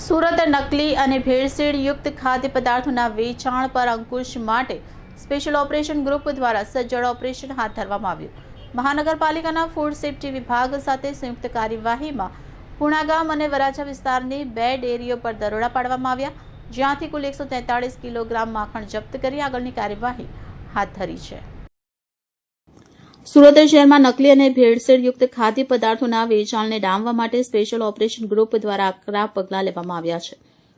સુરત નકલી અને ભેળસેળ યુક્ત ખાદ્ય પદાર્થોના વેચાણ પર અંકુશ માટે સ્પેશિયલ ઓપરેશન ગ્રુપ દ્વારા સજ્જડ ઓપરેશન હાથ ધરવામાં આવ્યું. મહાનગરપાલિકાના ફૂડ સેફ્ટી વિભાગ સાથે સંયુક્ત કાર્યવાહીમાં પુણાગામ અને વરાછા વિસ્તારની બે ડેરીઓ પર દરોડા પાડવામાં આવ્યા, જ્યાંથી કુલ એકસો કિલોગ્રામ માખણ જપ્ત કરી આગળની કાર્યવાહી હાથ ધરી છે. સુરત શહેરમાં નકલી અને ભેળસેળયુક્ત ખાદ્ય પદાર્થોના વેચાણને ડામવા માટે સ્પેશિયલ ઓપરેશન ગ્રુપ દ્વારા આકરા પગલાં લેવામાં આવ્યા છે.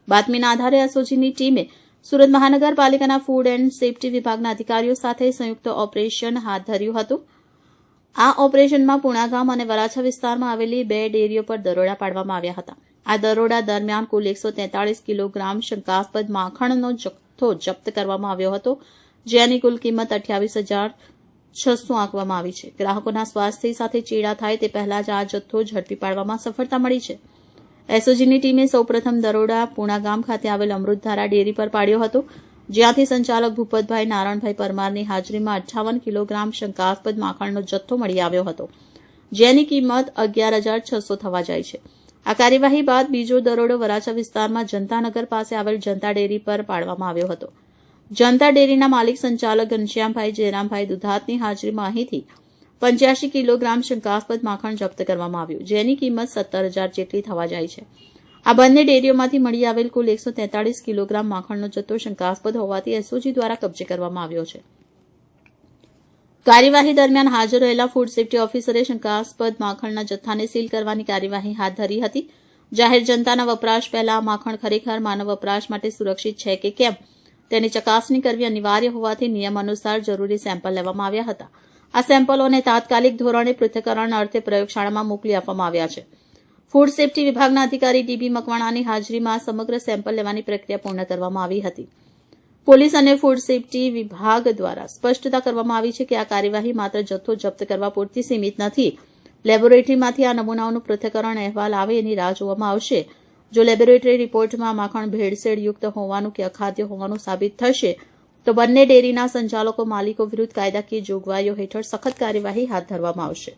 બાતમીના આધારે એસઓજીની ટીમે સુરત મહાનગરપાલિકાના ફૂડ એન્ડ સેફ્ટી વિભાગના અધિકારીઓ સાથે સંયુક્ત ઓપરેશન હાથ ધર્યું હતું. આ ઓપરેશનમાં પુણાગામ અને વરાછા વિસ્તારમાં આવેલી બે ડેરીઓ પર દરોડા પાડવામાં આવ્યા હતા. આ દરોડા દરમિયાન કુલ એકસો કિલોગ્રામ શંકાસ્પદ માખણનો જથ્થો જપ્ત કરવામાં આવ્યો હતો, જેની કુલ કિંમત અઠ્યાવીસ હજાર છસો આંકવામાં આવી છે. ગ્રાહકોના સ્વાસ્થ્ય સાથે ચેડા થાય તે પહેલા જ આ જથ્થો ઝડપી પાડવામાં સફળતા મળી છે. એસઓજીની ટીમે સૌપ્રથમ દરોડા પુણા ગામ ખાતે આવેલ અમૃતધારા ડેરી પર પાડ્યો હતો, જ્યાંથી સંચાલક ભૂપતભાઈ નારણભાઈ પરમારની હાજરીમાં અઠ્ઠાવન કિલોગ્રામ શંકાસ્પદ માખણનો જથ્થો મળી આવ્યો હતો, જેની કિંમત અગિયાર હજાર છસો થવા જાય છે. આ કાર્યવાહી બાદ બીજો દરોડો વરાછા વિસ્તારમાં જનતાનગર પાસે આવેલ જનતા ડેરી પર પાડવામાં આવ્યો હતો. જનતા ડેરીના માલિક સંચાલક ઘનશ્યામભાઈ જયરામભાઈ દુધાતની હાજરી માહિતી પંચ્યાસી કિલોગ્રામ શંકાસ્પદ માખણ જપ્ત કરવામાં આવ્યું, જેની કિંમત સત્તર હજાર જેટલી થવા જાય છે. આ બંને ડેરીઓમાંથી મળી આવેલ કુલ એકસો તેતાળીસ કિલોગ્રામ માખણનો જથ્થો શંકાસ્પદ હોવાથી એસઓજી દ્વારા કબજે કરવામાં આવ્યો છે. કાર્યવાહી દરમિયાન હાજર રહેલા ફૂડ સેફટી ઓફિસરે શંકાસ્પદ માખણના જથ્થાને સીલ કરવાની કાર્યવાહી હાથ ધરી હતી. જાહેર જનતાના વપરાશ પહેલા માખણ ખરેખર માનવ વપરાશ માટે સુરક્ષિત છે કે કેમ? તેની ચકાસણી કરવી અનિવાર્ય હોવાથી નિયમ અનુસાર જરૂરી સેમ્પલ લેવામાં આવ્યા હતા. આ સેમ્પલોને તાત્કાલિક ધોરણે પૃથ્થકરણ અર્થે પ્રયોગશાળામાં મોકલી આપવામાં આવ્યા છે. ફૂડ સેફટી વિભાગના અધિકારી ડીબી મકવાણાની હાજરીમાં સમગ્ર સેમ્પલ લેવાની પ્રક્રિયા પૂર્ણ કરવામાં આવી હતી. પોલીસ અને ફૂડ સેફટી વિભાગ દ્વારા સ્પષ્ટતા કરવામાં આવી છે કે આ કાર્યવાહી માત્ર જથ્થો જપ્ત કરવા પૂરતી સીમિત નથી. લેબોરેટરીમાંથી આ નમૂનાઓનું પૃથ્થકરણ અહેવાલ આવે એની રાહ જોવામાં આવશે. જો લેબોરેટરી રિપોર્ટમાં માખણ ભેળસેળયુક્ત હોવાનું કે અખાદ્ય હોવાનું સાબિત થશે, તો બંને ડેરીના સંચાલકો માલિકો વિરુદ્ધ કાયદાકીય જોગવાઈઓ હેઠળ સખત કાર્યવાહી હાથ ધરવામાં આવશે.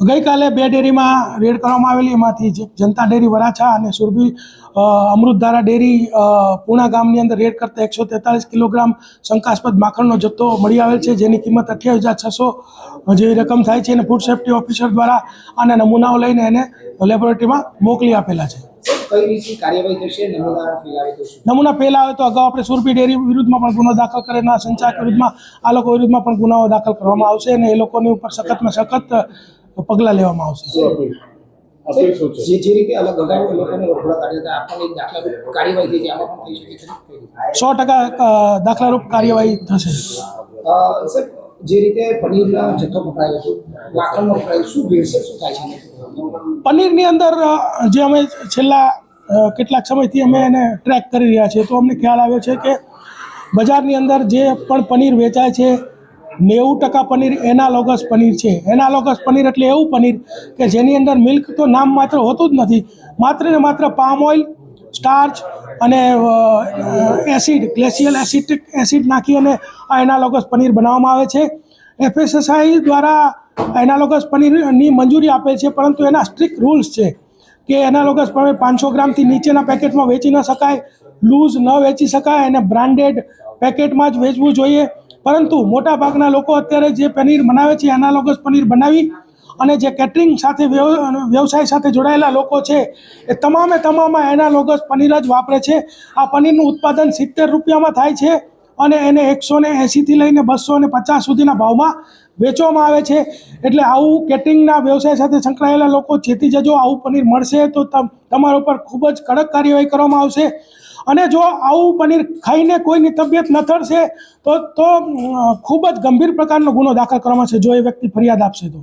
ગઈકાલે બે ડેરીમાં રેડ કરવામાં આવેલી. એમાંથી જે જનતા ડેરી વરાછા અને સુરભી અમૃતધારા ડેરી પૂણા ગામની અંદર રેડ કરતા એકસો તેતાલીસ કિલોગ્રામ શંકાસ્પદ માખણનો જથ્થો મળી આવેલ છે જેની કિંમત અઠ્યાવીસ હજાર છસો જેવી રકમ થાય છે. અને ફૂડ સેફ્ટી ઓફિસર દ્વારા આના નમૂનાઓ લઈને એને લેબોરેટરીમાં મોકલી આપેલા છે. નમૂના પહેલા આવે તો અગાઉ આપણે સુરભી ડેરી વિરુદ્ધમાં પણ ગુનો દાખલ કરેલા સંચાલક વિરુદ્ધમાં આ લોકો વિરુદ્ધમાં પણ ગુનાઓ દાખલ કરવામાં આવશે અને એ લોકોની ઉપર સખતમાં સખત પગલાં લેવામાં આવશે જે જે રીતે અલગ અગાઉ લોકોને વરઘોડા કાઢ્યા આપણને દાખલારૂપ કાર્યવાહી થઈ છે આમાં પણ થઈ શકે છે કઈ રીતે? સો ટકા દાખલારૂપ કાર્યવાહી થશે. સર જે રીતે પનીરના જથ્થો પકડાયો હતો માખણનો પકડાયો શું ભેળસેળ શું થાય છે પનીરની અંદર જે અમે છેલ્લા કેટલાક સમયથી અમે એને ટ્રેક કરી રહ્યા છીએ તો અમને ખ્યાલ આવ્યો છે કે બજારની અંદર જે પણ પનીર વેચાય છે નેવું ટકા પનીર એનાલોગસ પનીર છે. એનાલોગસ પનીર એટલે એવું પનીર કે જેની અંદર મિલ્ક તો નામ માત્ર હોતું જ નથી. માત્ર ને માત્ર પામ ઓઇલ, સ્ટાર્ચ અને એસિડ, ગ્લેશિયલ એસિટિક એસિડ નાખી અને આ એનાલોગસ પનીર બનાવવામાં આવે છે. એફએસએસઆઈ દ્વારા એનાલોગસ પનીરની મંજૂરી આપે છે, પરંતુ એના સ્ટ્રિક્ટ રૂલ્સ છે કે એનાલોગસ પનીર પાંચસો ગ્રામથી નીચેના પેકેટમાં વેચી ન શકાય, લૂઝ ન વેચી શકાય અને બ્રાન્ડેડ પેકેટમાં જ વેચવું જોઈએ. પરંતુ મોટાભાગના લોકો અત્યારે જે પનીર બનાવે છે, એનાલોગસ પનીર બનાવી અને જે કેટરિંગ સાથે વ્યવસાય સાથે જોડાયેલા લોકો છે, એ તમામે તમામ એનાલોગસ પનીર જ વાપરે છે. આ પનીરનું ઉત્પાદન સિત્તેર રૂપિયામાં થાય છે અને એને એકસો ને એંશીથી લઈને બસો ને પચાસ સુધીના ભાવમાં વેચવામાં આવે છે. એટલે આવું કેટરિંગના વ્યવસાય સાથે સંકળાયેલા લોકો જેથી જજો આવું પનીર મળશે તો તમ, તમારા ઉપર ખૂબ જ કડક કાર્યવાહી કરવામાં આવશે. અને જો આવું પનીર ખાઈને કોઈની તબિયત લથડશે તો તો ખૂબ જ ગંભીર પ્રકારનો ગુનો દાખલ કરવામાં આવશે જો એ વ્યક્તિ ફરિયાદ આપશે તો.